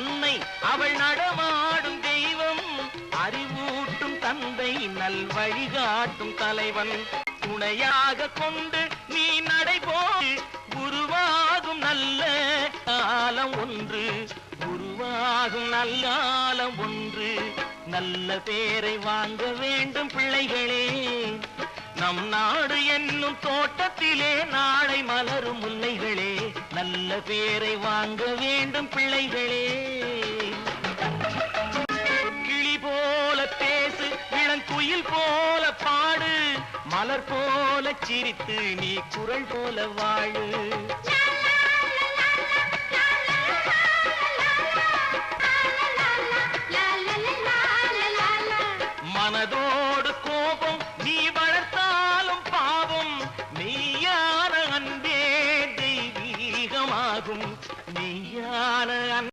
அன்னை அவள் நடமாடும் தெய்வம் அறிவூட்டும் தந்தை நல் வழிகாட்டும் தலைவன். துணையாக கொண்டு நீ நடைபோல் குருவாகும் நல்ல காலம் ஒன்று. குருவாகும் நல்ல காலம் ஒன்று. நல்ல பேரை வாங்க வேண்டும் பிள்ளைகளே. நம் நாடு என்னும் தோட்டத்திலே நாளை மலரும் முல்லைகளே. நல்ல பேரை வாங்க வேண்டும் பிள்ளைகளே. இளங்குயில் போல பாடு மலர் போல சிரித்து நீ குரல் போல வாழு. மனதோடு கோபம் நீ வளர்த்தாலும் பாவம் நீயான அன்பே தெய்வீகமாகும். நீயான